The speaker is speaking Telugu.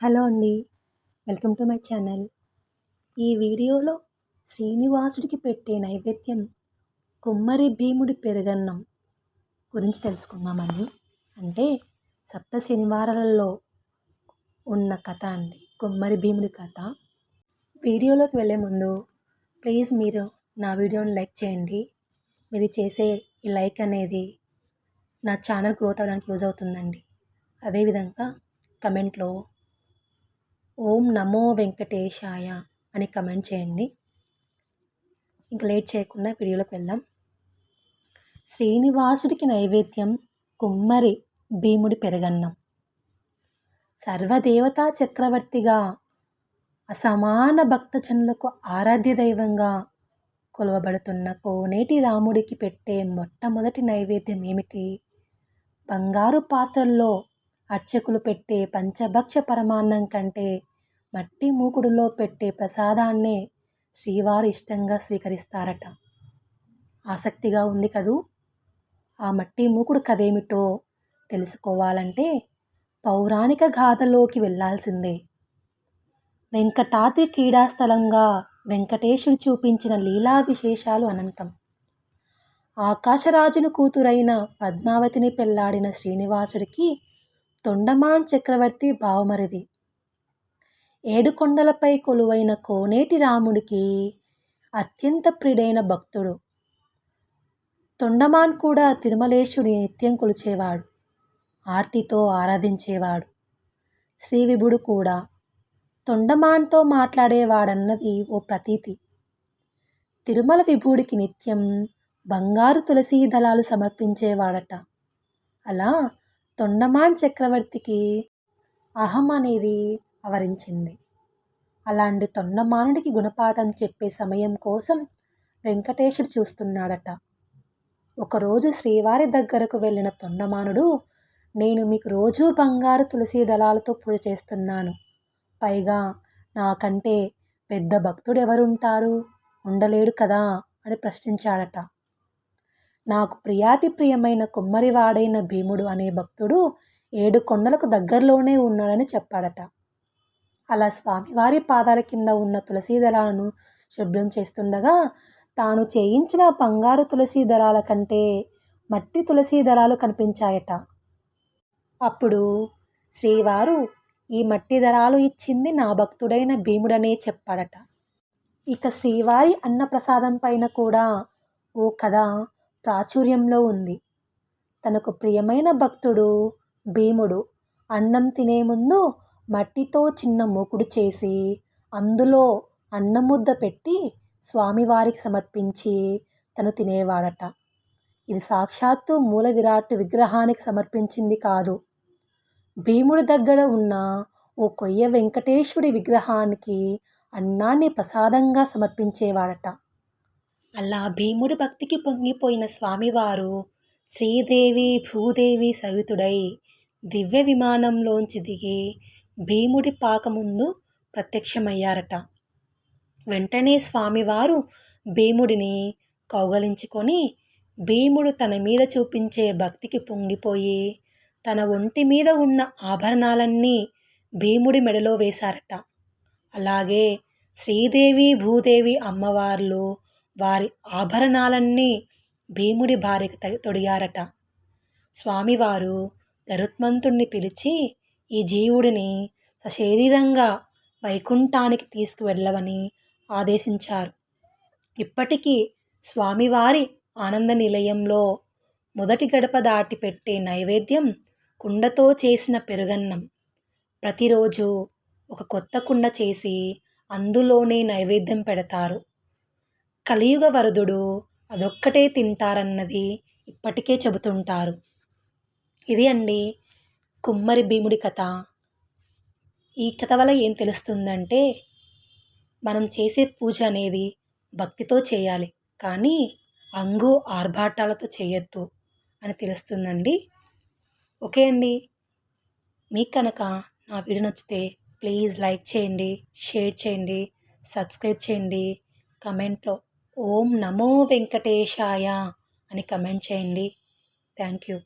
హలో అండి. Welcome to my channel. ఈ వీడియోలో శ్రీనివాసుడికి పెట్టే నైవేద్యం కుమ్మరి భీముడి పెరుగన్నం గురించి తెలుసుకుందామండి. అంటే సప్త శనివారాలలో ఉన్న కథ అండి కుమ్మరి భీముడి కథ. వీడియోలోకి వెళ్ళే ముందు ప్లీజ్ మీరు నా వీడియోని లైక్ చేయండి. మీరు చేసే ఈ లైక్ అనేది నా ఛానల్ గ్రోత్ అవ్వడానికి యూజ్ అవుతుందండి. అదేవిధంగా కమెంట్లో ఓం నమో వెంకటేశాయ అని కమెంట్ చేయండి. ఇంకా లేట్ చేయకుండా వీడియోలోకి వెళ్దాం. శ్రీనివాసుడికి నైవేద్యం కుమ్మరి భీముడి పెరగన్నం. సర్వదేవతా చక్రవర్తిగా అసమాన భక్తజనులకు ఆరాధ్య దైవంగా కొలవబడుతున్న కోనేటి రాముడికి పెట్టే మొట్టమొదటి నైవేద్యం ఏమిటి? బంగారు పాత్రల్లో అర్చకులు పెట్టే పంచభక్ష పరమాన్నం కంటే మట్టి మూకుడులో పెట్టే ప్రసాదాన్నే శ్రీవారు ఇష్టంగా స్వీకరిస్తారట. ఆసక్తిగా ఉంది కదూ? ఆ మట్టి మూకుడు కథేమిటో తెలుసుకోవాలంటే పౌరాణిక గాథలోకి వెళ్ళాల్సిందే వెంకటాద్రి క్రీడాస్థలంగా వెంకటేశుడు చూపించిన లీలా విశేషాలు అనంతం. ఆకాశరాజును కూతురైన పద్మావతిని పెళ్ళాడిన శ్రీనివాసుడికి తొండమాన్ చక్రవర్తి బావమరిది. ఏడుకొండలపై కొలువైన కోనేటి రాముడికి అత్యంత ప్రియుడైన భక్తుడు. తొండమాన్ కూడా తిరుమలేశుడి నిత్యం కొలిచేవాడు. ఆర్తితో ఆరాధించేవాడు. శ్రీ విభుడు కూడా తొండమాన్తో మాట్లాడేవాడన్నది ఓ ప్రతీతి. తిరుమల విభుడికి నిత్యం బంగారు తులసీ దళాలు సమర్పించేవాడట. అలా తొండమాన్ చక్రవర్తికి అహం అనేది ఆవరించింది. అలాంటి తొండమానుడికి గుణపాఠం చెప్పే సమయం కోసం వెంకటేశుడు చూస్తున్నాడట. ఒకరోజు శ్రీవారి దగ్గరకు వెళ్ళిన తొండమానుడు నేను మీకు రోజూ బంగారు తులసి దళాలతో పూజ చేస్తున్నాను. పైగా నాకంటే పెద్ద భక్తుడు ఎవరుంటారు ఉండలేడు కదా అని ప్రశ్నించాడట. నాకు ప్రియాతి ప్రియమైన కుమ్మరివాడైన భీముడు అనే భక్తుడు ఏడు కొండలకు దగ్గరలోనే ఉన్నాడని చెప్పాడట. అలా స్వామివారి పాదాల కింద ఉన్న తులసీ దళాలను శుభ్రం చేస్తుండగా తాను చేయించిన బంగారు తులసీ దళాల కంటే మట్టి తులసీ దళాలు కనిపించాయట. అప్పుడు శ్రీవారు ఈ మట్టి దళాలు ఇచ్చింది నా భక్తుడైన భీముడనే చెప్పాడట. ఇక శ్రీవారి అన్నప్రసాదం పైన కూడా ఓ కథ ప్రాచుర్యంలో ఉంది. తనకు ప్రియమైన భక్తుడు భీముడు అన్నం తినే ముందు మట్టితో చిన్న మూకుడు చేసి అందులో అన్నముద్ద పెట్టి స్వామివారికి సమర్పించి తను తినేవాడట. ఇది సాక్షాత్తు మూల విరాట్ విగ్రహానికి సమర్పించింది కాదు. భీముడి దగ్గర ఉన్న ఓ కొయ్య వెంకటేశ్వరి విగ్రహానికి అన్నాన్ని ప్రసాదంగా సమర్పించేవాడట. అలా భీముడి భక్తికి పొంగిపోయిన స్వామివారు శ్రీదేవి భూదేవి సహితుడై దివ్య విమానంలోంచి దిగి భీముడి పాక ముందు ప్రత్యక్షమయ్యారట. వెంటనే స్వామివారు భీముడిని కౌగలించుకొని భీముడు తన మీద చూపించే భక్తికి పొంగిపోయి తన ఒంటి మీద ఉన్న ఆభరణాలన్నీ భీముడి మెడలో వేశారట. అలాగే శ్రీదేవి భూదేవి అమ్మవార్లు వారి ఆభరణాలన్నీ భీముడి భార్యకు తొడిగారట. స్వామివారు గరుత్మంతుణ్ణి పిలిచి ఈ జీవుడిని సశరీరంగా వైకుంఠానికి తీసుకువెళ్ళవని ఆదేశించారు. ఇప్పటికీ స్వామివారి ఆనంద నిలయంలో మొదటి గడప దాటి పెట్టే నైవేద్యం కుండతో చేసిన పెరుగన్నం. ప్రతిరోజు ఒక కొత్త కుండ చేసి అందులోనే నైవేద్యం పెడతారు. కలియుగ వరదుడు అదొక్కటే తింటారన్నది ఇప్పటికే చెబుతుంటారు. ఇది అండి కుమ్మరి భీముడి కథ. ఈ కథ వల్ల ఏం తెలుస్తుందంటే మనం చేసే పూజ అనేది భక్తితో చేయాలి కానీ అంగు ఆర్భాటాలతో చేయొద్దు అని తెలుస్తుందండి. ఓకే అండి. మీకు కనుక నా వీడియో నచ్చితే ప్లీజ్ లైక్ చేయండి షేర్ చేయండి సబ్స్క్రైబ్ చేయండి. కమెంట్లో ఓం నమో వెంకటేశాయ అని కమెంట్ చేయండి. Thank you.